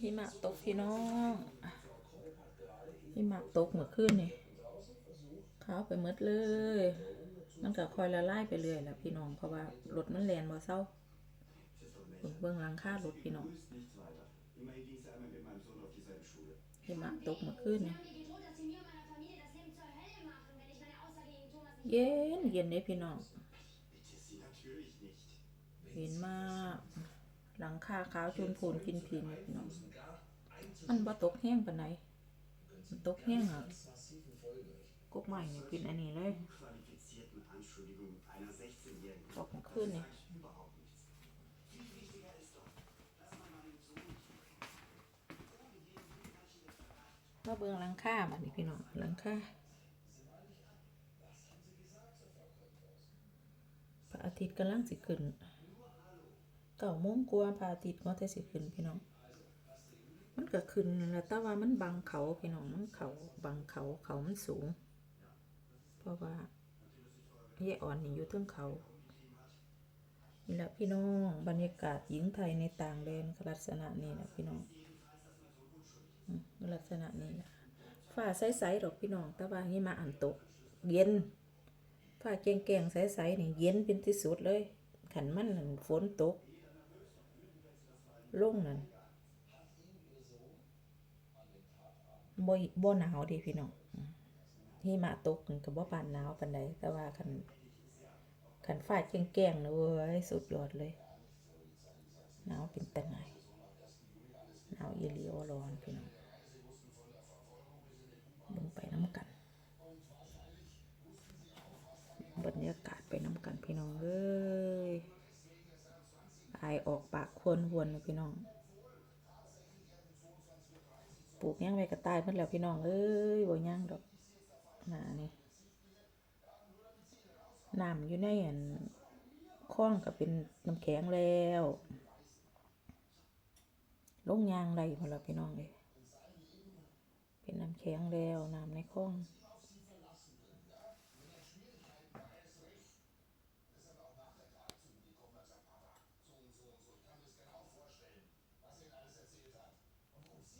หิมะตกพี่น้องหิมะตกเมื่อคืนนี่ขาวไปหมดเลย มันก็คอยละลายไปเรื่อยแหละพี่น้องเพราะว่ารถมันแลนบ่เศร้าเบื้องหลังค่ารถพี่น้องหิมะตกเมื่อคืนนี่เย็นเย็นเลยพี่น้องเห็นมาก หลังคาขาวชนพูนกินพีนเลยพี่น้องมันบ่ตกแห้งปานใดมันตกแห้งอะกกใหม่เนี่ยเป็นอันนี้เลยตกเมื่อคืนนี่ überhaupt nichts. มาเบิ่งหลังคาบัดนี้พี่น้องหลังคาพระอาทิตย์กำลังสิขึ้น เก้าโมงกว่าพาทิตย์ก็แต่สิขึ้นพี่น้อง มันก็ขึ้นและแต่ว่ามันบังเขาพี่น้องมันเขาบังเขาเขามันสูง เพราะว่าเยอ่อนนี่อยู่เทิงเขานี่แหละพี่น้องบรรยากาศหญิงไทยในต่างแดนลักษณะนี้แหละพี่น้องลักษณะนี้แหละฝ้าใสๆดอกพี่น้องแต่ว่าหิมะอันตก เย็นฝ้าแกงๆใสๆนี่เย็นเป็นที่สุดเลยขันมันฝนตก ลงนั่นบ่บ่หนาวดิพี่น้องหิมะตกก็บ่ปานหนาวปานใดแต่ว่าคันขันฝ้าแกล้งๆนะเว้ยสุดยอดเลยหนาวเป็นตะไงหนาวเยลีโอร้อนพี่น้องลงไปน้ำกัน บรรยากาศไปน้ำกันพี่น้องเอ้ย อายออกปากควนหวนพี่น้อง ปลูกหยังไว้ก็ตายเพิ่นแล้วพี่น้องเอ้ยบ่หยังดอกหนานี่น้ำอยู่ในอันคล้องก็เป็นน้ำแข็งแล้วลงยางไรพอและพี่น้องเลยเป็นน้ำแข็งแล้วน้ำในคล้อง